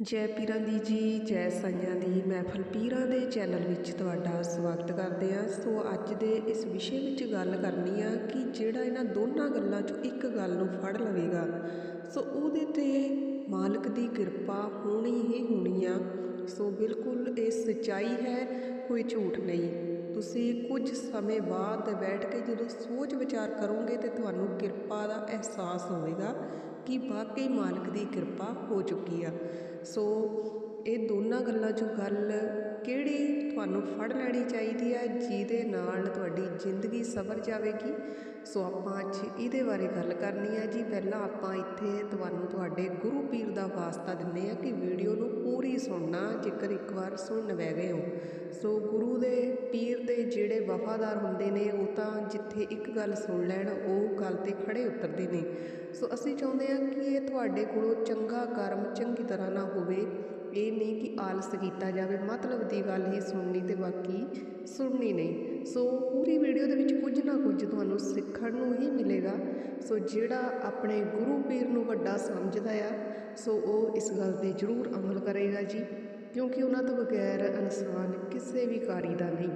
ਜੈ ਪੀਰਾਂ ਦੀ ਜੀ, ਜੈ ਸਾਈਆਂ ਦੀ। ਮਹਿਫਲ ਪੀਰਾਂ ਦੇ ਚੈਨਲ ਵਿੱਚ ਤੁਹਾਡਾ ਸਵਾਗਤ ਕਰਦੇ ਹਾਂ। ਸੋ ਅੱਜ ਦੇ ਇਸ ਵਿਸ਼ੇ ਵਿੱਚ ਗੱਲ ਕਰਨੀ ਆ ਕਿ ਜਿਹੜਾ ਇਹਨਾਂ ਦੋਨਾਂ ਗੱਲਾਂ 'ਚੋਂ ਇੱਕ ਗੱਲ ਨੂੰ ਫੜ ਲਵੇਗਾ, ਸੋ ਉਹਦੇ ਤੇ ਮਾਲਕ ਦੀ ਕਿਰਪਾ ਹੋਣੀ ਹੀ ਹੋਣੀ ਆ। ਸੋ ਬਿਲਕੁਲ ਇਹ ਸੱਚਾਈ ਹੈ, ਕੋਈ ਝੂਠ ਨਹੀਂ। ਤੁਸੀਂ ਕੁਝ ਸਮੇਂ ਬਾਅਦ ਬੈਠ ਕੇ ਜਦੋਂ ਸੋਚ ਵਿਚਾਰ ਕਰੋਗੇ ਤੇ ਤੁਹਾਨੂੰ ਕਿਰਪਾ ਦਾ ਅਹਿਸਾਸ ਹੋਵੇਗਾ ਕਿ ਵਾਕਈ ਮਾਲਕ ਦੀ ਕਿਰਪਾ ਹੋ ਚੁੱਕੀ ਆ। ਸੋ ਇਹ ਦੋਨਾਂ ਗੱਲਾਂ 'ਚੋਂ ਗੱਲ ਕਿਹੜੀ ਤੁਹਾਨੂੰ ਫੜ ਲੈਣੀ ਚਾਹੀਦੀ ਹੈ ਜਿਹਦੇ ਨਾਲ ਤੁਹਾਡੀ ਜ਼ਿੰਦਗੀ ਸਵਰ ਜਾਵੇਗੀ? ਸੋ ਆਪਾਂ ਅੱਜ ਇਹਦੇ ਬਾਰੇ ਗੱਲ ਕਰਨੀ ਹੈ ਜੀ। ਪਹਿਲਾਂ ਆਪਾਂ ਇੱਥੇ ਤੁਹਾਨੂੰ ਤੁਹਾਡੇ ਗੁਰੂ ਪੀਰ ਦਾ ਵਾਸਤਾ ਦਿੰਨੇ ਆ ਕਿ ਵੀਡੀਓ ਨੂੰ ਪੂਰੀ ਸੁਣਨਾ, ਜੇਕਰ ਇੱਕ ਵਾਰ ਸੁਣਨ ਬਹਿ ਗਏ ਹੋ। ਸੋ ਗੁਰੂ ਦੇ ਪੀਰ ਦੇ ਜਿਹੜੇ ਵਫਾਦਾਰ ਹੁੰਦੇ ਨੇ, ਉਹ ਤਾਂ ਜਿੱਥੇ ਇੱਕ ਗੱਲ ਸੁਣ ਲੈਣ, ਉਹ ਗੱਲ ਤੇ ਖੜੇ ਉਤਰਦੇ ਨੇ। ਸੋ ਅਸੀਂ ਚਾਹੁੰਦੇ ਹਾਂ ਕਿ ਇਹ ਤੁਹਾਡੇ ਕੋਲੋਂ ਚੰਗਾ ਕਰਮ ਚੰਗੀ ਤਰ੍ਹਾਂ ਨਾ ਹੋਵੇ। ਇਹ ਨਹੀਂ ਕਿ ਆਲਸ ਕੀਤਾ ਜਾਵੇ, ਮਤਲਬ ਦੀ ਗੱਲ ਹੀ ਸੁਣਨੀ ਤੇ ਬਾਕੀ ਸੁਣਨੀ ਨਹੀਂ। ਸੋ ਪੂਰੀ ਵੀਡੀਓ ਦੇ ਵਿੱਚ ਕੁਝ ਨਾ ਕੁਝ ਤੁਹਾਨੂੰ ਸਿੱਖਣ ਨੂੰ ਹੀ ਮਿਲੇਗਾ। ਸੋ ਜਿਹੜਾ ਆਪਣੇ ਗੁਰੂ ਪੀਰ ਨੂੰ ਵੱਡਾ ਸਮਝਦਾ ਆ ਸੋ ਉਹ ਇਸ ਗੱਲ ਤੇ ਜ਼ਰੂਰ ਅਮਲ ਕਰੇਗਾ ਜੀ, ਕਿਉਂਕਿ ਉਹਨਾਂ ਤੋਂ ਬਗੈਰ ਇਨਸਾਨ ਕਿਸੇ ਵੀ ਕਾਰੀ ਦਾ ਨਹੀਂ।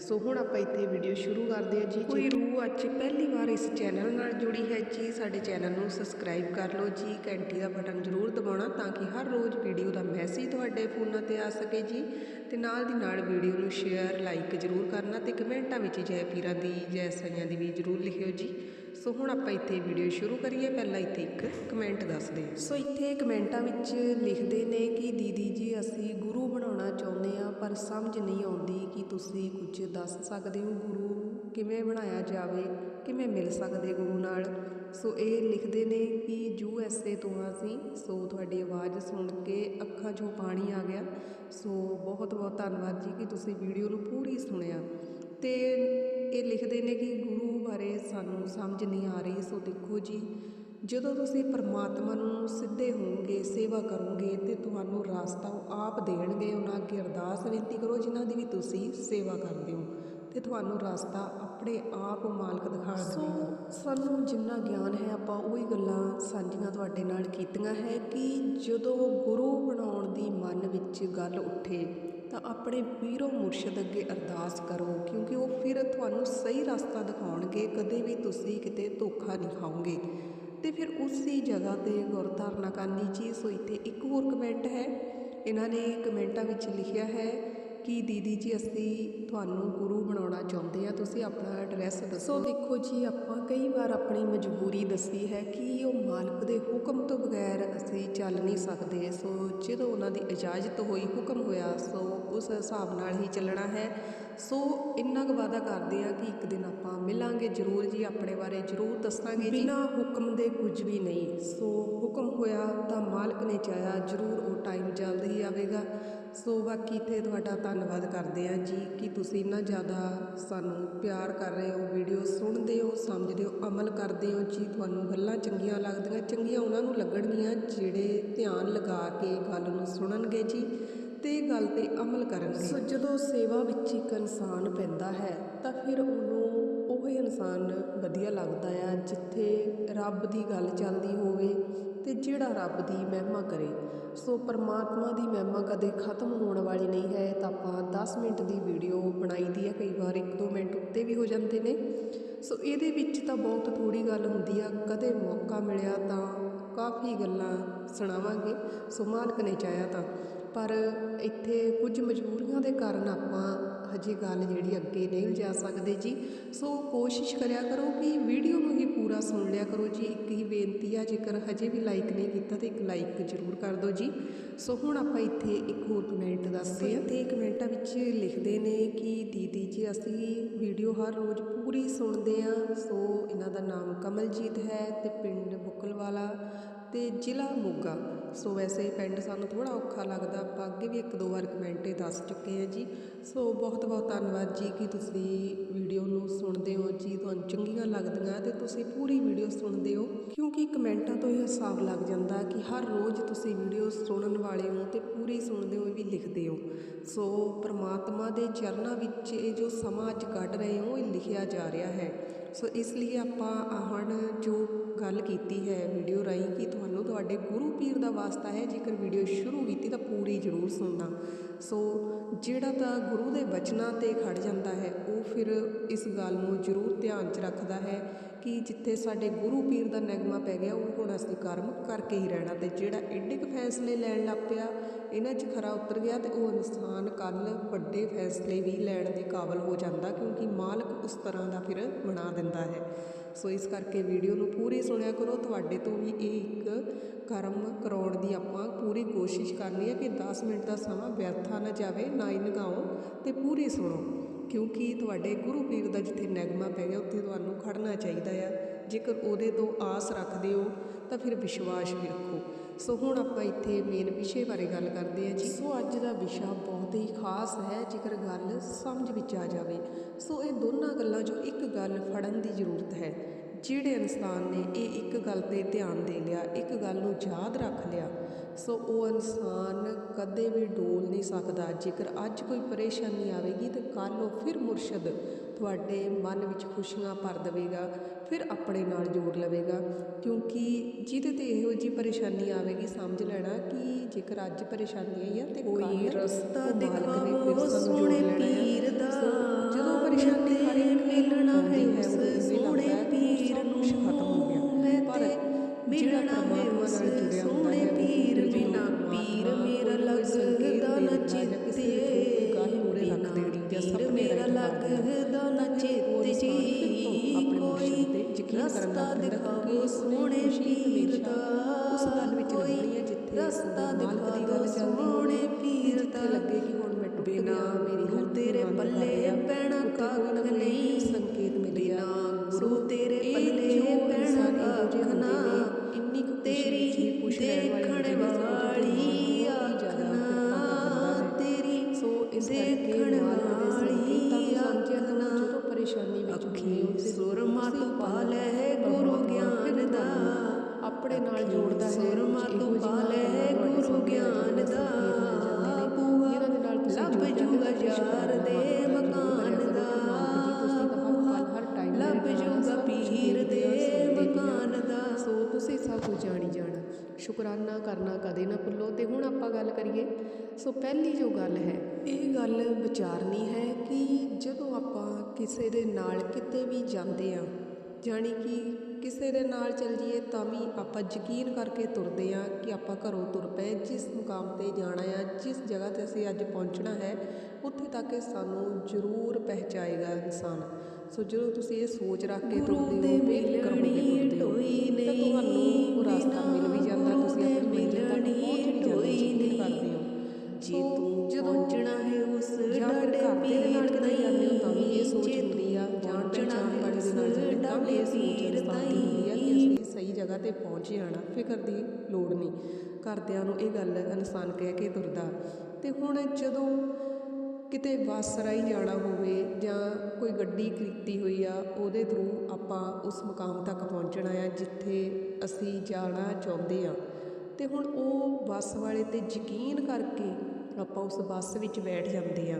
ਸੋ ਹੁਣ ਆਪਾਂ ਇੱਥੇ ਵੀਡੀਓ ਸ਼ੁਰੂ ਕਰਦੇ ਹਾਂ ਜੀ ਕੋਈ ਰੂਹ ਅੱਜ ਪਹਿਲੀ ਵਾਰ ਇਸ ਚੈਨਲ ਨਾਲ ਜੁੜੀ ਹੈ ਜੀ ਸਾਡੇ ਚੈਨਲ ਨੂੰ ਸਬਸਕ੍ਰਾਈਬ ਕਰ ਲਓ ਜੀ ਘੰਟੀ ਦਾ ਬਟਨ ਜ਼ਰੂਰ ਦਬਾਉਣਾ ਤਾਂ ਕਿ ਹਰ ਰੋਜ਼ ਵੀਡੀਓ ਦਾ ਮੈਸੇਜ ਤੁਹਾਡੇ ਫੋਨਾਂ ਤੇ ਆ ਸਕੇ ਜੀ ਤੇ ਨਾਲ ਦੀ ਨਾਲ ਵੀਡੀਓ ਨੂੰ ਸ਼ੇਅਰ ਲਾਈਕ ਜ਼ਰੂਰ ਕਰਨਾ ਤੇ ਕਮੈਂਟਾਂ ਵਿੱਚ ਜੈ ਪੀਰਾਂ ਦੀ ਜੈ ਸਾਈਆਂ ਦੀ ਵੀ ਜ਼ਰੂਰ ਲਿਖਿਓ ਜੀ। ਸੋ ਹੁਣ ਆਪਾਂ ਇੱਥੇ ਵੀਡੀਓ ਸ਼ੁਰੂ ਕਰੀਏ ਪਹਿਲਾਂ ਇੱਥੇ ਇੱਕ ਕਮੈਂਟ ਦੱਸਦੇ ਸੋ ਇੱਥੇ ਕਮੈਂਟਾਂ ਵਿੱਚ ਲਿਖਦੇ ਨੇ ਕਿ ਦੀਦੀ ਜੀ ਅਸੀਂ ਗੁਰੂ ਬਣਾਉਣਾ ਚਾਹੁੰਦੇ ਆ ਪਰ ਸਮਝ ਨਹੀਂ ਆਉਂਦੀ ਕਿ ਤੁਸੀਂ ਕੁਝ ਦੱਸ ਸਕਦੇ ਹੋ ਗੁਰੂ ਕਿਵੇਂ ਬਣਾਇਆ ਜਾਵੇ, ਕਿਵੇਂ ਮਿਲ ਸਕਦੇ ਗੁਰੂ ਨਾਲ। ਸੋ ਇਹ ਲਿਖਦੇ ਨੇ ਕਿ ਯੂ ਐਸ ਏ ਤੋਂ ਹਾਂ ਅਸੀਂ, ਸੋ ਤੁਹਾਡੀ ਆਵਾਜ਼ ਸੁਣ ਕੇ ਅੱਖਾਂ 'ਚੋਂ ਪਾਣੀ ਆ ਗਿਆ। ਸੋ ਬਹੁਤ ਬਹੁਤ ਧੰਨਵਾਦ ਜੀ ਕਿ ਤੁਸੀਂ ਵੀਡੀਓ ਨੂੰ ਪੂਰੀ ਸੁਣਿਆ। ਤੇ ਇਹ ਲਿਖਦੇ ਨੇ ਕਿ ਗੁਰੂ ਬਾਰੇ ਸਾਨੂੰ ਸਮਝ ਨਹੀਂ ਆ ਰਹੀ, ਸੋ ਦੇਖੋ ਜੀ। ਜਦੋਂ ਤੁਸੀਂ ਪਰਮਾਤਮਾ ਨੂੰ ਸਿੱਧੇ ਹੋਵੋਗੇ ਸੇਵਾ ਕਰੋਗੇ ਤੇ ਤੁਹਾਨੂੰ ਰਾਸਤਾ ਉਹ ਆਪ ਦੇਣਗੇ ਉਹਨਾਂ ਅੱਗੇ ਅਰਦਾਸ ਬੇਨਤੀ ਕਰੋ ਜਿਨ੍ਹਾਂ ਦੀ ਵੀ ਤੁਸੀਂ ਸੇਵਾ ਕਰਦੇ ਹੋ ਤੇ ਤੁਹਾਨੂੰ ਰਸਤਾ ਆਪਣੇ ਆਪ ਮਾਲਕ ਦਿਖਾ ਦੇਵੇਗਾ ਸਾਨੂੰ ਜਿੰਨਾ ਗਿਆਨ ਹੈ ਆਪਾਂ ਉਹੀ ਗੱਲਾਂ ਸਾਂਝੀਆਂ ਤੁਹਾਡੇ ਨਾਲ ਕੀਤੀਆਂ ਹੈ ਕਿ ਜਦੋਂ ਗੁਰੂ ਬਣਾਉਣ ਦੀ ਮਨ ਵਿੱਚ ਗੱਲ ਉੱਠੇ ਤਾਂ ਆਪਣੇ ਪੀਰੋ ਮੁਰਸ਼ਿਦ ਅੱਗੇ ਅਰਦਾਸ ਕਰੋ ਕਿਉਂਕਿ ਉਹ ਫਿਰ ਤੁਹਾਨੂੰ ਸਹੀ ਰਸਤਾ ਦਿਖਾਉਣਗੇ ਕਦੇ ਵੀ ਤੁਸੀਂ ਕਿਤੇ ਧੋਖਾ ਨਹੀਂ ਖਾਓਗੇ। ਤੇ ਫਿਰ ਉਸੇ ਜਗ੍ਹਾ ਤੇ ਗੁਰਧਾਰਨਾ ਕਰਨੀ ਜੀ ਸੋ ਇੱਥੇ ਇੱਕ ਹੋਰ ਕਮੈਂਟ ਹੈ। ਇਹਨਾਂ ਨੇ ਕਮੈਂਟਾਂ ਵਿੱਚ ਲਿਖਿਆ ਹੈ ਕਿ ਦੀਦੀ ਜੀ, ਅਸੀਂ ਤੁਹਾਨੂੰ ਗੁਰੂ ਬਣਾਉਣਾ ਚਾਹੁੰਦੇ ਆ ਤੁਸੀਂ ਆਪਣਾ ਐਡਰੈਸ ਦੱਸੋ। ਦੇਖੋ ਜੀ, ਆਪਾਂ ਕਈ ਵਾਰ ਆਪਣੀ ਮਜਬੂਰੀ ਦੱਸੀ ਹੈ ਕਿ ਉਹ ਮਾਲਕ ਦੇ ਹੁਕਮ ਤੋਂ ਬਗੈਰ ਅਸੀਂ ਚੱਲ ਨਹੀਂ ਸਕਦੇ। ਸੋ ਜਦੋਂ ਉਹਨਾਂ ਦੀ ਇਜਾਜ਼ਤ ਹੋਈ, ਹੁਕਮ ਹੋਇਆ, ਸੋ ਉਸ ਹਿਸਾਬ ਨਾਲ ਹੀ ਚੱਲਣਾ ਹੈ। ਸੋ ਇੰਨਾ ਕੁ ਵਾਅਦਾ ਕਰਦੇ ਆ ਕਿ ਇੱਕ ਦਿਨ ਆਪਾਂ ਮਿਲਾਂਗੇ ਜ਼ਰੂਰ ਜੀ, ਆਪਣੇ ਬਾਰੇ ਜ਼ਰੂਰ ਦੱਸਾਂਗੇ ਜੀ। ਬਿਨਾਂ ਹੁਕਮ ਦੇ ਕੁਝ ਵੀ ਨਹੀਂ। ਸੋ ਹੁਕਮ ਹੋਇਆ ਤਾਂ ਮਾਲਕ ਨੇ ਚਾਹਿਆ ਜ਼ਰੂਰ ਉਹ ਟਾਈਮ ਜਲਦ ਹੀ ਆਵੇਗਾ। ਸੋ ਬਾਕੀ ਇੱਥੇ ਤੁਹਾਡਾ ਧੰਨਵਾਦ ਕਰਦੇ ਆ ਜੀ ਕਿ ਤੁਸੀਂ ਇੰਨਾ ਜ਼ਿਆਦਾ ਸਾਨੂੰ ਪਿਆਰ ਕਰ ਰਹੇ ਹੋ ਵੀਡੀਓ ਸੁਣਦੇ ਹੋ, ਸਮਝਦੇ ਹੋ, ਅਮਲ ਕਰਦੇ ਹੋ ਜੀ। ਤੁਹਾਨੂੰ ਗੱਲਾਂ ਚੰਗੀਆਂ ਲੱਗਦੀਆਂ, ਚੰਗੀਆਂ ਉਹਨਾਂ ਨੂੰ ਲੱਗਣਗੀਆਂ ਜਿਹੜੇ ਧਿਆਨ ਲਗਾ ਕੇ ਗੱਲ ਨੂੰ ਸੁਣਨਗੇ ਜੀ। ਤੇ ਗੱਲ ਤੇ ਅਮਲ ਕਰਨਗੇ। ਸੋ ਜਦੋਂ ਸੇਵਾ ਵਿੱਚ ਇੱਕ ਇਨਸਾਨ ਪੈਂਦਾ ਹੈ, ਤਾਂ ਫਿਰ ਉਹਨੂੰ ਉਹ ਇਨਸਾਨ ਵਧੀਆ ਲੱਗਦਾ ਆ, ਜਿੱਥੇ ਰੱਬ ਦੀ ਗੱਲ ਚੱਲਦੀ ਹੋਵੇ ਤੇ ਜਿਹੜਾ ਰੱਬ ਦੀ ਮਹਿਮਾ ਕਰੇ। ਸੋ ਪਰਮਾਤਮਾ ਦੀ ਮਹਿਮਾ ਕਦੇ ਖਤਮ ਹੋਣ ਵਾਲੀ ਨਹੀਂ ਹੈ ਤਾਂ ਆਪਾਂ 10 ਮਿੰਟ ਦੀ ਵੀਡੀਓ ਬਣਾਈ ਦੀ ਹੈ, ਕਈ ਵਾਰ 1-2 ਮਿੰਟ ਉੱਤੇ ਵੀ ਹੋ ਜਾਂਦੇ ਨੇ। ਸੋ ਇਹਦੇ ਵਿੱਚ ਤਾਂ ਬਹੁਤ ਥੋੜੀ ਗੱਲ ਹੁੰਦੀ ਆ, ਕਦੇ ਮੌਕਾ ਮਿਲਿਆ ਤਾਂ ਕਾਫੀ ਗੱਲਾਂ ਸੁਣਾਵਾਂਗੇ। ਸੋ ਮਾਲਕ ਨੇ ਚਾਹਿਆ ਤਾਂ। ਪਰ ਇੱਥੇ ਕੁਝ ਮਜਬੂਰੀਆਂ ਦੇ ਕਾਰਨ ਆਪਾਂ ਹਜੇ ਗੱਲ ਜਿਹੜੀ ਅੱਗੇ ਨਹੀਂ ਲਿਜਾ ਸਕਦੇ ਜੀ। ਸੋ ਕੋਸ਼ਿਸ਼ ਕਰਿਆ ਕਰੋ ਕਿ ਵੀਡੀਓ ਨੂੰ ਹੀ ਪੂਰਾ ਸੁਣ ਲਿਆ ਕਰੋ ਜੀ। ਇੱਕ ਹੀ ਬੇਨਤੀ ਆ, ਜੇਕਰ ਹਜੇ ਵੀ ਲਾਈਕ ਨਹੀਂ ਕੀਤਾ ਤਾਂ ਇੱਕ ਲਾਈਕ ਜ਼ਰੂਰ ਕਰ ਦਿਓ ਜੀ। ਸੋ ਹੁਣ ਆਪਾਂ ਇੱਥੇ ਇੱਕ ਹੋਰ ਕਮੈਂਟ ਦੱਸਦੇ ਹਾਂ ਤੇ ਕਮੈਂਟਾਂ ਵਿੱਚ ਲਿਖਦੇ ਨੇ ਕਿ, ਦੀਦੀ ਜੀ, ਅਸੀਂ ਵੀਡੀਓ ਹਰ ਰੋਜ਼ ਪੂਰੀ ਸੁਣਦੇ ਆ ਸੋ ਇਹਨਾਂ ਦਾ ਨਾਮ ਕਮਲਜੀਤ ਹੈ ਤੇ ਪਿੰਡ ਬੁੱਕਲਵਾਲਾ। ਅਤੇ ਜ਼ਿਲ੍ਹਾ ਮੋਗਾ। ਸੋ ਵੈਸੇ ਪਿੰਡ ਸਾਨੂੰ ਥੋੜ੍ਹਾ ਔਖਾ ਲੱਗਦਾ, ਆਪਾਂ ਅੱਗੇ ਵੀ ਇੱਕ ਦੋ ਵਾਰ ਕਮੈਂਟ ਇਹ ਦੱਸ ਚੁੱਕੇ ਹਾਂ ਜੀ। ਸੋ ਬਹੁਤ ਬਹੁਤ ਧੰਨਵਾਦ ਜੀ ਕਿ ਤੁਸੀਂ ਵੀਡੀਓ ਨੂੰ ਸੁਣਦੇ ਹੋ ਜੀ, ਤੁਹਾਨੂੰ ਚੰਗੀਆਂ ਲੱਗਦੀਆਂ ਤੇ ਤੁਸੀਂ ਪੂਰੀ ਵੀਡੀਓ ਸੁਣਦੇ ਹੋ। ਕਿਉਂਕਿ ਕਮੈਂਟਾਂ ਤੋਂ ਇਹ ਹਿਸਾਬ ਲੱਗ ਜਾਂਦਾ ਕਿ ਹਰ ਰੋਜ਼ ਤੁਸੀਂ ਵੀਡੀਓ ਸੁਣਨ ਵਾਲੇ ਹੋ ਤੇ ਪੂਰੀ ਸੁਣਦੇ ਹੋ ਵੀ ਲਿਖਦੇ ਹੋ। ਸੋ ਪ੍ਰਮਾਤਮਾ ਦੇ ਚਰਨਾਂ ਵਿੱਚ ਇਹ ਜੋ ਸਮਾਂ ਅੱਜ ਕੱਢ ਰਹੇ ਹੋ, ਇਹ ਲਿਖਿਆ ਜਾ ਰਿਹਾ ਹੈ। ਸੋ ਇਸ ਲਈ ਆਪਾਂ ਹੁਣ ਜੋ ਗੱਲ ਕੀਤੀ ਹੈ ਵੀਡੀਓ ਰਾਹੀਂ ਕਿ ਤੁਹਾਨੂੰ ਤੁਹਾਡੇ ਗੁਰੂ ਪੀਰ ਦਾ ਵਾਸਤਾ ਹੈ, ਜੇਕਰ ਵੀਡੀਓ ਸ਼ੁਰੂ ਕੀਤੀ ਤਾਂ ਪੂਰੀ ਜ਼ਰੂਰ ਸੁਣਨਾ। ਸੋ ਜਿਹੜਾ ਤਾਂ ਗੁਰੂ ਦੇ ਬਚਨਾਂ ਤੇ ਖੜ ਜਾਂਦਾ ਹੈ, ਉਹ ਫਿਰ ਇਸ ਗੱਲ ਨੂੰ ਜ਼ਰੂਰ ਧਿਆਨ 'ਚ ਰੱਖਦਾ ਹੈ ਕਿ ਜਿੱਥੇ ਸਾਡੇ ਗੁਰੂ ਪੀਰ ਦਾ ਨਗਮਾ ਪੈ ਗਿਆ, ਉਹ ਹੁਣ ਅਸੀਂ ਕਰਮ ਕਰਕੇ ਹੀ ਰਹਿਣਾ ਤੇ ਜਿਹੜਾ ਐਡੇ ਕੁ ਫੈਸਲੇ ਲੈਣ ਲੱਗ ਪਿਆ, ਇਹਨਾਂ 'ਚ ਖਰਾ ਉਤਰ ਗਿਆ ਤੇ ਉਹ ਇਨਸਾਨ ਕੱਲ ਵੱਡੇ ਫੈਸਲੇ ਵੀ ਲੈਣ ਦੇ ਕਾਬਲ ਹੋ ਜਾਂਦਾ, ਕਿਉਂਕਿ ਮਾਲਕ ਉਸ ਤਰ੍ਹਾਂ ਦਾ ਫਿਰ ਬਣਾ ਦਿੰਦਾ ਹੈ। ਸੋ ਇਸ ਕਰਕੇ ਵੀਡੀਓ ਨੂੰ ਪੂਰੀ ਸੁਣਿਆ ਕਰੋ। ਤੁਹਾਡੇ ਤੋਂ ਵੀ ਇਹ ਇੱਕ ਕਰਮ ਕਰਾਉਣ ਦੀ ਆਪਾਂ ਪੂਰੀ ਕੋਸ਼ਿਸ਼ ਕਰਨੀ ਹੈ ਕਿ 10 ਮਿੰਟ ਦਾ ਸਮਾਂ ਵਿਅਰਥਾ ਨਾ ਜਾਵੇ, ਨਾ ਹੀ ਨਗਾਓ ਤੇ ਪੂਰੀ ਸੁਣੋ। ਕਿਉਂਕਿ ਤੁਹਾਡੇ ਗੁਰੂ ਪੀਰ ਦਾ ਜਿੱਥੇ ਨਗਮਾ ਪੈ ਗਿਆ, ਉੱਥੇ ਤੁਹਾਨੂੰ ਖੜਨਾ ਚਾਹੀਦਾ ਆ। ਜੇਕਰ ਉਹਦੇ ਤੋਂ ਆਸ ਰੱਖਦੇ ਹੋ, ਤਾਂ ਫਿਰ ਵਿਸ਼ਵਾਸ ਵੀ ਰੱਖੋ। ਸੋ ਹੁਣ ਆਪਾਂ ਇੱਥੇ ਮੇਨ ਵਿਸ਼ੇ ਬਾਰੇ ਗੱਲ ਕਰਦੇ ਹਾਂ ਜੀ। ਸੋ ਅੱਜ ਦਾ ਵਿਸ਼ਾ ਬਹੁਤ ਹੀ ਖਾਸ ਹੈ, ਜੇਕਰ ਗੱਲ ਸਮਝ ਵਿੱਚ ਆ ਜਾਵੇ, ਸੋ ਇਹ ਦੋਨਾਂ ਗੱਲਾਂ 'ਚੋਂ ਇੱਕ ਗੱਲ ਫੜਨ ਦੀ ਜ਼ਰੂਰਤ ਹੈ। ਜਿਹੜੇ ਇਨਸਾਨ ਨੇ ਇਹ ਇੱਕ ਗੱਲ ਤੇ ਧਿਆਨ ਦੇ ਲਿਆ, ਇੱਕ ਗੱਲ ਨੂੰ ਯਾਦ ਰੱਖ ਲਿਆ, ਸੋ ਉਹ ਇਨਸਾਨ ਕਦੇ ਵੀ ਡੋਲ ਨਹੀਂ ਸਕਦਾ। ਜੇਕਰ ਅੱਜ ਕੋਈ ਪਰੇਸ਼ਾਨੀ ਆਵੇਗੀ ਤੇ ਕੱਲ ਉਹ ਫਿਰ ਮੁਰਸ਼ਦ ਤੁਹਾਡੇ ਮਨ ਵਿੱਚ ਖੁਸ਼ੀਆਂ ਭਰ ਦੇਵੇਗਾ ਫਿਰ ਆਪਣੇ ਨਾਲ ਜੋੜ ਲਵੇਗਾ। ਕਿਉਂਕਿ ਜਿਹਦੇ ਤੇ ਇਹੋ ਜੀ ਪਰੇਸ਼ਾਨੀ ਆਵੇਗੀ ਸਮਝ ਲੈਣਾ ਕਿ ਜੇਕਰ ਅੱਜ ਪਰੇਸ਼ਾਨੀ ਆਈ ਆ ਤੇ ਕੋਈ ਰਸਤਾ ਦਿਖਾਵੋ ਸੋਹਣੇ ਰਸਤਾ ਦਿਖਾਵੋ ਸੋਹਣੇ ਪੀਰ ਦਾ ਲੱਗੇ ਕਿ ਹੁਣ ਮੈਂ ਟੁੱਟ ਗਿਆ ਮੇਰੀ ਹਰ ਤੇਰੇ ਪੱਲੇ ਪੈਣਾ ਕੱਖ ਨਹੀਂ ਸੰਕੇਤ ਮਿਲਿਆ ਗੁਰੂ ਤੇਰੇ ਪੱਲੇ ਪੈਣਾ ਕੱਖ ਨਾ ਇੰਨੀ ਤੇਰੀ ਦੇਖਣ ਵਾਲੀ ਆਖਣਾ ਤੇਰੀ ਸੋ ਇਸ ਦੇਖਣ ਵਾਲੀ ਆਖਣਾ ਜਦੋਂ ਪਰੇਸ਼ਾਨੀ ਵਿੱਚ ਅੱਖੀ ਸੁਰ ਮਤ ਪਾ ਲੈ ਗੁਰੂ ਗਿਆਨ ਦਾ। ਆਪਣੇ ਨਾਲ ਜੋੜਦਾ ਹੈ ਸੁਰ ਮਤ ਪਾ ਲੈ ਗਿਆਨ ਦਾ ਬੂਆ ਲੱਭ ਜੂਗਾ ਯਾਰ ਦੇ ਮਕਾਨ ਦਾ ਲੱਭ ਜੂਗਾ ਪੀਰ ਦੇ ਮਕਾਨ ਦਾ। ਸੋ ਤੁਸੀਂ ਸਭ ਕੁਝ ਜਾਣੀ ਜਾਣਾ। ਸ਼ੁਕਰਾਨਾ ਕਰਨਾ ਕਦੇ ਨਾ ਭੁੱਲੋ। ਤੇ ਹੁਣ ਆਪਾਂ ਗੱਲ ਕਰੀਏ। ਸੋ ਪਹਿਲੀ ਜੋ ਗੱਲ ਹੈ ਇਹ ਗੱਲ ਵਿਚਾਰਨੀ ਹੈ ਕਿ ਜਦੋਂ ਆਪਾਂ ਕਿਸੇ ਦੇ ਨਾਲ ਕਿਤੇ ਵੀ ਜਾਂਦੇ ਆ ਜਾਣੀ ਕਿ ਕਿਸੇ ਦੇ ਨਾਲ ਚੱਲ ਜੀਏ ਤਾਂ ਵੀ ਆਪਾਂ ਯਕੀਨ ਕਰਕੇ ਤੁਰਦੇ ਆ ਕਿ ਆਪਾਂ ਘਰੋਂ ਤੁਰ ਪਏ ਜਿਸ ਮੁਕਾਮ ਤੇ ਜਾਣਾ ਆ ਜਿਸ ਜਗ੍ਹਾ ਤੇ ਅਸੀਂ ਅੱਜ ਪਹੁੰਚਣਾ ਹੈ ਉੱਥੇ ਤੱਕ ਸਾਨੂੰ ਜ਼ਰੂਰ ਪਹੁੰਚਾਏਗਾ ਇਨਸਾਨ। ਸੋ ਜਦੋਂ ਤੁਸੀਂ ਇਹ ਸੋਚ ਰੱਖ ਕੇ ਤੁਰਦੇ ਹੋ ਬੇਫਿਕਰ ਹੋ ਕੇ ਤੁਰਦੇ ਹੋ ਤਾਂ ਤੁਹਾਨੂੰ ਉਹ ਰਸਤਾ ਮਿਲ ਵੀ ਜਾਂਦਾ ਤੁਸੀਂ ਆਪਣੀ ਮੰਜ਼ਿਲ ਤੱਕ ਪਹੁੰਚ ਵੀ ਜਾਂਦੇ ਹੋ। ਜੇ ਤੂੰ ਜਦੋਂ ਪਹੁੰਚਣਾ ਹੈ ਉਸ ਡਾਡੇ ਪੀਰ ਨਾਲ ਕਿਤੇ ਜਾਂਦੇ ਹੋ ਤਾਂ ਵੀ ਇਹ ਸੋਚ ਹੁੰਦੀ ਆ ਜਾਣ ਪਛਾਣ ਵਾਲੇ ਦੇ ਨਾਲ ਜਾਂਦੇ ਤਾਂ ਵੀ ਇਹ ਸੋਚ ਇਨਸਾਨ ਦੀ ਹੁੰਦੀ ਆ ਕਿ ਅਸੀਂ ਸਹੀ ਜਗ੍ਹਾ ਤੇ ਪਹੁੰਚ ਜਾਣਾ ਫਿਕਰ ਦੀ ਲੋੜ ਨਹੀਂ। ਘਰਦਿਆਂ ਨੂੰ ਇਹ ਗੱਲ ਇਨਸਾਨ ਕਹਿ ਕੇ ਤੁਰਦਾ। ਤੇ ਹੁਣ ਜਦੋਂ ਕਿਤੇ ਬੱਸ ਰਾਹੀਂ ਜਾਣਾ ਹੋਵੇ ਜਾਂ ਕੋਈ ਗੱਡੀ ਕੀਤੀ ਹੋਈ ਆ ਉਹਦੇ ਥਰੂ ਆਪਾਂ ਉਸ ਮੁਕਾਮ ਤੱਕ ਪਹੁੰਚਣਾ ਆ ਜਿੱਥੇ ਅਸੀਂ ਜਾਣਾ ਚਾਹੁੰਦੇ ਆ। ਤੇ ਹੁਣ ਉਹ ਬੱਸ ਵਾਲੇ ਤੇ ਯਕੀਨ ਕਰਕੇ ਆਪਾਂ ਉਸ ਬੱਸ ਵਿੱਚ ਬੈਠ ਜਾਂਦੇ ਆ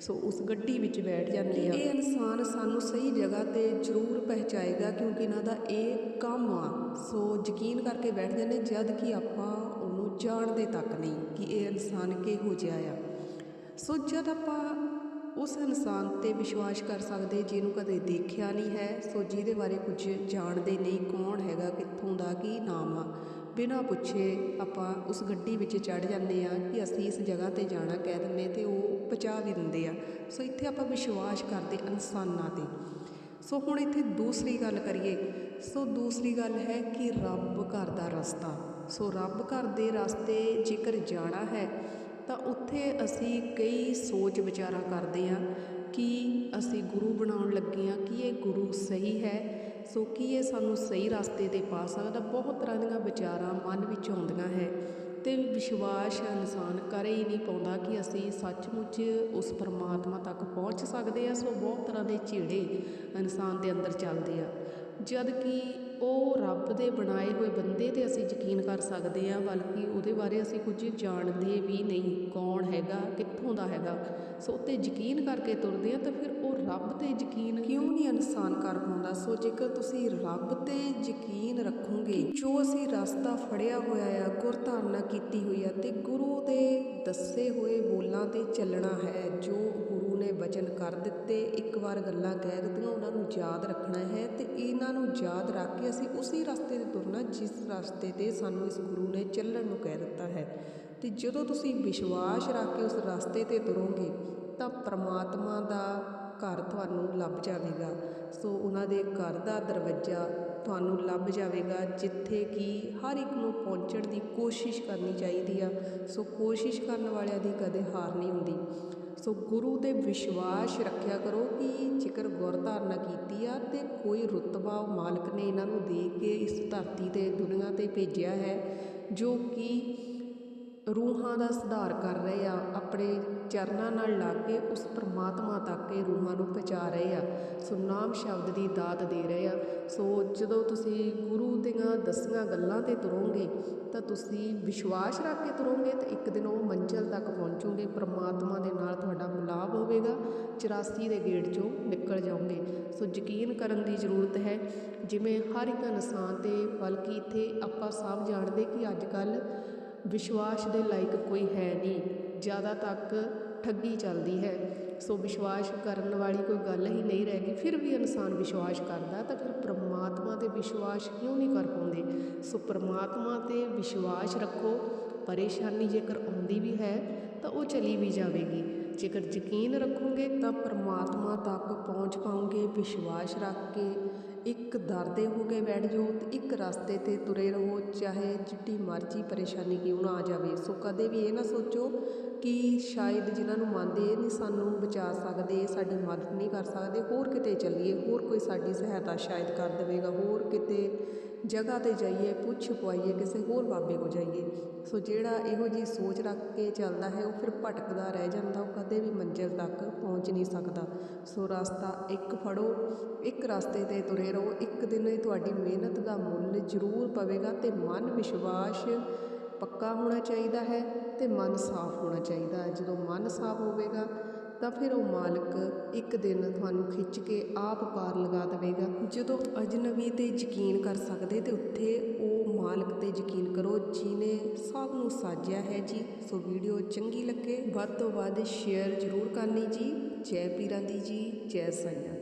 ਸੋ ਉਸ ਗੱਡੀ ਵਿੱਚ ਬੈਠ ਜਾਂਦੇ ਆ ਇਹ ਇਨਸਾਨ ਸਾਨੂੰ ਸਹੀ ਜਗ੍ਹਾ ਤੇ ਜ਼ਰੂਰ ਪਹੁੰਚਾਏਗਾ ਕਿਉਂਕਿ ਇਹਨਾਂ ਦਾ ਇਹ ਕੰਮ ਆ। ਸੋ ਯਕੀਨ ਕਰਕੇ ਬੈਠ ਜਾਂਦੇ ਜਦ ਕਿ ਆਪਾਂ ਉਹਨੂੰ ਜਾਣਦੇ ਤੱਕ ਨਹੀਂ ਕਿ ਇਹ ਇਨਸਾਨ ਕਿਹੋ ਜਿਹਾ ਆ। ਸੋ ਜਦ ਆਪਾਂ ਉਸ ਇਨਸਾਨ ਤੇ ਵਿਸ਼ਵਾਸ ਕਰ ਸਕਦੇ ਜਿਹਨੂੰ ਕਦੇ ਦੇਖਿਆ ਨਹੀਂ ਹੈ ਸੋ ਜਿਹਦੇ ਬਾਰੇ ਕੁਝ ਜਾਣਦੇ ਨਹੀਂ ਕੌਣ ਹੈਗਾ ਕਿੱਥੋਂ ਦਾ ਕੀ ਨਾਮ ਆ। ਬਿਨਾਂ ਪੁੱਛੇ ਆਪਾਂ ਉਸ ਗੱਡੀ ਵਿੱਚ ਚੜ੍ਹ ਜਾਂਦੇ ਹਾਂ ਕਿ ਅਸੀਂ ਇਸ ਜਗ੍ਹਾ ਤੇ ਜਾਣਾ ਕਹਿ ਦਿੰਦੇ ਅਤੇ ਉਹ ਪਹੁੰਚਾ ਵੀ ਦਿੰਦੇ ਆ। ਸੋ ਇੱਥੇ ਆਪਾਂ ਵਿਸ਼ਵਾਸ ਕਰਦੇ ਇਨਸਾਨਾਂ ਤੇ। ਸੋ ਹੁਣ ਇੱਥੇ ਦੂਸਰੀ ਗੱਲ ਕਰੀਏ, ਸੋ ਦੂਸਰੀ ਗੱਲ ਹੈ ਕਿ ਰੱਬ ਘਰ ਦਾ ਰਸਤਾ। ਸੋ ਰੱਬ ਘਰ ਦੇ ਰਸਤੇ ਜੇਕਰ ਜਾਣਾ ਹੈ, ਤਾਂ ਉੱਥੇ ਅਸੀਂ ਕਈ ਸੋਚ ਵਿਚਾਰਾਂ ਕਰਦੇ ਹਾਂ ਕਿ ਅਸੀਂ ਗੁਰੂ ਬਣਾਉਣ ਲੱਗੇ ਹਾਂ, ਕਿ ਇਹ ਗੁਰੂ ਸਹੀ ਹੈ ਸੋ ਕੀ ਇਹ ਸਾਨੂੰ ਸਹੀ ਰਸਤੇ ਤੇ ਪਾ ਸਕਦਾ? ਬਹੁਤ ਤਰ੍ਹਾਂ ਦੀਆਂ ਵਿਚਾਰਾਂ ਮਨ ਵਿੱਚ ਆਉਂਦੀਆਂ ਹੈ ਤੇ ਵਿਸ਼ਵਾਸ ਇਨਸਾਨ ਕਰ ਹੀ ਨਹੀਂ ਪਾਉਂਦਾ ਕਿ ਅਸੀਂ ਸੱਚਮੁੱਚ ਉਸ ਪਰਮਾਤਮਾ ਤੱਕ ਪਹੁੰਚ ਸਕਦੇ ਆ ਸੋ ਬਹੁਤ ਤਰ੍ਹਾਂ ਦੇ ਝੇੜੇ ਇਨਸਾਨ ਦੇ ਅੰਦਰ ਚੱਲਦੇ ਆ। ਜਦ ਕਿ ਉਹ ਰੱਬ ਦੇ ਬਣਾਏ ਹੋਏ ਬੰਦੇ ਤੇ ਅਸੀਂ ਯਕੀਨ ਕਰ ਸਕਦੇ ਹਾਂ, ਬਲਕਿ ਉਹਦੇ ਬਾਰੇ ਅਸੀਂ ਕੁਝ ਜਾਣਦੇ ਵੀ ਨਹੀਂ ਕੌਣ ਹੈਗਾ, ਕਿੱਥੋਂ ਦਾ ਹੈਗਾ। ਸੋ ਉੱਤੇ ਯਕੀਨ ਕਰਕੇ ਤੁਰਦੇ ਹਾਂ ਤਾਂ ਫਿਰ ਉਹ ਰੱਬ ਤੇ ਯਕੀਨ ਕਿਉਂ ਨਹੀਂ ਇਨਸਾਨ ਕਰ ਪਾਉਂਦਾ? ਸੋ ਜੇਕਰ ਤੁਸੀਂ ਰੱਬ ਤੇ ਯਕੀਨ ਰੱਖੋਗੇ, ਜੋ ਅਸੀਂ ਰਸਤਾ ਫੜਿਆ ਹੋਇਆ ਆ ਗੁਰ ਧਾਰਨਾ ਕੀਤੀ ਹੋਈ ਆ, ਤੇ ਗੁਰੂ ਦੇ ਦੱਸੇ ਹੋਏ ਬੋਲਾਂ ਤੇ ਚੱਲਣਾ ਹੈ, ਜੋ ਨੇ ਵਚਨ ਕਰ ਦਿੱਤੇ, ਇੱਕ ਵਾਰ ਗੱਲਾਂ ਕਹਿ ਦਿੱਤੀਆਂ, ਉਹਨਾਂ ਨੂੰ ਯਾਦ ਰੱਖਣਾ ਹੈ ਤੇ ਇਹਨਾਂ ਨੂੰ ਯਾਦ ਰੱਖ ਕੇ ਅਸੀਂ ਉਸੇ ਰਸਤੇ ਤੇ ਤੁਰਨਾ ਜਿਸ ਰਸਤੇ ਤੇ ਸਾਨੂੰ ਇਸ ਗੁਰੂ ਨੇ ਚੱਲਣ ਨੂੰ ਕਹਿ ਦਿੱਤਾ ਹੈ। ਤੇ ਜਦੋਂ ਤੁਸੀਂ ਵਿਸ਼ਵਾਸ ਰੱਖ ਕੇ ਉਸ ਰਸਤੇ ਤੇ ਤੁਰੋਗੇ, ਤਾਂ ਪ੍ਰਮਾਤਮਾ ਦਾ ਘਰ ਤੁਹਾਨੂੰ ਲੱਭ ਜਾਵੇਗਾ। ਸੋ ਉਹਨਾਂ ਦੇ ਘਰ ਦਾ ਦਰਵਾਜ਼ਾ ਤੁਹਾਨੂੰ ਲੱਭ ਜਾਵੇਗਾ, ਜਿੱਥੇ ਕਿ ਹਰ ਇੱਕ ਨੂੰ ਪਹੁੰਚਣ ਦੀ ਕੋਸ਼ਿਸ਼ ਕਰਨੀ ਚਾਹੀਦੀ ਆ। ਸੋ ਕੋਸ਼ਿਸ਼ ਕਰਨ ਵਾਲਿਆਂ ਦੀ ਕਦੇ ਹਾਰ ਨਹੀਂ ਹੁੰਦੀ। ਸੋ ਗੁਰੂ ਤੇ ਵਿਸ਼ਵਾਸ ਰੱਖਿਆ ਕਰੋ ਕਿ ਜੇਕਰ ਗੁਰ ਧਾਰਨਾ ਕੀਤੀ ਆ ਤੇ ਕੋਈ ਰੁਤਬਾ ਉਹ ਮਾਲਕ ਨੇ ਇਹਨਾਂ ਨੂੰ ਦੇ ਕੇ ਇਸ ਧਰਤੀ ਤੇ ਦੁਨੀਆ ਤੇ ਭੇਜਿਆ ਹੈ, ਜੋ ਕਿ ਰੂਹਾਂ ਦਾ ਸੁਧਾਰ ਕਰ ਰਹੇ ਆ, ਆਪਣੇ ਚਰਨਾਂ ਨਾਲ ਲਾ ਕੇ ਉਸ ਪਰਮਾਤਮਾ ਤੱਕ ਇਹ ਰੂਹਾਂ ਨੂੰ ਪਹੁੰਚਾ ਰਹੇ ਆ। ਸੋ ਨਾਮ ਸ਼ਬਦ ਦੀ ਦਾਤ ਦੇ ਰਹੇ ਆ। ਸੋ ਜਦੋਂ ਤੁਸੀਂ ਗੁਰੂ ਦੀਆਂ ਦਸੀਆਂ ਗੱਲਾਂ ਤੇ ਤੁਰੋਗੇ, ਤਾਂ ਤੁਸੀਂ ਵਿਸ਼ਵਾਸ ਰੱਖ ਕੇ ਤੁਰੋਗੇ ਤਾਂ ਇੱਕ ਦਿਨ ਉਹ ਮੰਜ਼ਿਲ ਤੱਕ ਪਹੁੰਚੋਗੇ। ਪਰਮਾਤਮਾ ਦੇ ਨਾਲ ਤੁਹਾਡਾ ਮਿਲਾਪ ਹੋਵੇਗਾ। 84 ਦੇ ਗੇਟ ਚੋਂ ਨਿਕਲ ਜਾਓਗੇ। ਸੋ ਯਕੀਨ ਕਰਨ ਦੀ ਜ਼ਰੂਰਤ ਹੈ, ਜਿਵੇਂ ਹਰ ਇੱਕ ਇਨਸਾਨ ਤੇ ਬਲਕਿ ਇੱਥੇ ਆਪਾਂ ਸਭ ਜਾਣਦੇ ਕਿ ਅੱਜ ਕੱਲ੍ਹ ਵਿਸ਼ਵਾਸ ਦੇ ਲਾਇਕ ਕੋਈ ਹੈ ਨਹੀਂ। ਜ਼ਿਆਦਾ ਤੱਕ ਠੱਗੀ ਚੱਲਦੀ ਹੈ। ਸੋ ਵਿਸ਼ਵਾਸ ਕਰਨ ਵਾਲੀ ਕੋਈ ਗੱਲ ਹੀ ਨਹੀਂ ਰਹਿ ਗਈ। ਫਿਰ ਵੀ ਇਨਸਾਨ ਵਿਸ਼ਵਾਸ ਕਰਦਾ ਤਾਂ ਫਿਰ ਪ੍ਰਮਾਤਮਾ ਤੇ ਵਿਸ਼ਵਾਸ ਕਿਉਂ ਨਹੀਂ ਕਰ ਪਾਉਂਦੇ? ਸੋ ਪ੍ਰਮਾਤਮਾ ਤੇ ਵਿਸ਼ਵਾਸ ਰੱਖੋ। ਪਰੇਸ਼ਾਨੀ ਜੇਕਰ ਆਉਂਦੀ ਵੀ ਹੈ ਤਾਂ ਉਹ ਚਲੀ ਵੀ ਜਾਵੇਗੀ। ਜੇਕਰ ਯਕੀਨ ਰੱਖੋਗੇ ਤਾਂ ਪਰਮਾਤਮਾ ਤੱਕ ਪਹੁੰਚ ਪਾਓਗੇ। ਵਿਸ਼ਵਾਸ ਰੱਖ ਕੇ ਇੱਕ ਦਰ ਦੇ ਹੋ ਕੇ ਬੈਠ ਜਾਓ ਤੇ ਇੱਕ ਰਸਤੇ ਤੇ ਤੁਰੇ ਰਹੋ। ਚਾਹੇ ਜਿੱਡੀ ਮਰਜ਼ੀ ਪਰੇਸ਼ਾਨੀ ਕਿਉਂ ਨਾ ਆ ਜਾਵੇ। ਸੋ ਕਦੇ ਵੀ ਇਹ ਨਾ ਸੋਚੋ ਕਿ ਸ਼ਾਇਦ ਜਿਨ੍ਹਾਂ ਨੂੰ ਮੰਨਦੇ ਇਹ ਨਹੀਂ ਸਾਨੂੰ ਬਚਾ ਸਕਦੇ ਸਾਡੀ ਮਦਦ ਨਹੀਂ ਕਰ ਸਕਦੇ, ਹੋਰ ਕਿਤੇ ਚੱਲੀਏ, ਹੋਰ ਕੋਈ ਸਾਡੀ ਸਹਾਇਤਾ ਸ਼ਾਇਦ ਕਰ ਦੇਵੇਗਾ, ਹੋਰ ਕਿਤੇ ਜਗ੍ਹਾ ਤੇ ਜਾਈਏ, ਪੁੱਛ ਪਵਾਈਏ ਕਿਸੇ ਹੋਰ ਬਾਬੇ ਕੋ ਜਾਈਏ। ਸੋ ਜਿਹੜਾ ਇਹੋ ਜੀ ਸੋਚ ਰੱਖ ਕੇ ਚੱਲਦਾ ਹੈ, ਉਹ ਫਿਰ ਭਟਕਦਾ ਰਹਿ ਜਾਂਦਾ, ਉਹ ਕਦੇ ਵੀ ਮੰਜ਼ਿਲ ਤੱਕ ਪਹੁੰਚ ਨਹੀਂ ਸਕਦਾ। ਸੋ ਰਸਤਾ ਇੱਕ ਫੜੋ, ਇੱਕ ਰਸਤੇ ਤੇ ਤੁਰੇ ਰਹੋ, ਇੱਕ ਦਿਨ ਇਹ ਤੁਹਾਡੀ ਮਿਹਨਤ ਦਾ ਮੁੱਲ ਜ਼ਰੂਰ ਪਵੇਗਾ ਤੇ ਮਨ ਵਿਸ਼ਵਾਸ ਪੱਕਾ ਹੋਣਾ ਚਾਹੀਦਾ ਹੈ ਤੇ ਮਨ ਸਾਫ਼ ਹੋਣਾ ਚਾਹੀਦਾ ਹੈ। ਜਦੋਂ ਮਨ ਸਾਫ਼ ਹੋਵੇਗਾ, ਤਾਂ ਫਿਰ ਉਹ ਮਾਲਕ ਇੱਕ ਦਿਨ ਤੁਹਾਨੂੰ ਖਿੱਚ ਕੇ ਆਪ ਪਾਰ ਲਗਾ ਦੇਵੇਗਾ। ਜਦੋਂ ਅਜਨਬੀ ਤੇ ਯਕੀਨ ਕਰ ਸਕਦੇ ਤੇ ਉੱਥੇ ਉਹ ਮਾਲਕ ਤੇ ਯਕੀਨ ਕਰੋ ਜਿਨੇ ਸਭ ਨੂੰ ਸਾਜਿਆ ਹੈ ਜੀ। ਸੋ ਵੀਡੀਓ ਚੰਗੀ ਲੱਗੇ, ਵੱਧ ਤੋਂ ਵੱਧ ਸ਼ੇਅਰ ਜ਼ਰੂਰ ਕਰਨੀ ਜੀ। ਜੈ ਪੀਰਾਂ ਦੀ ਜੀ, ਜੈ ਸਾਈਆਂ।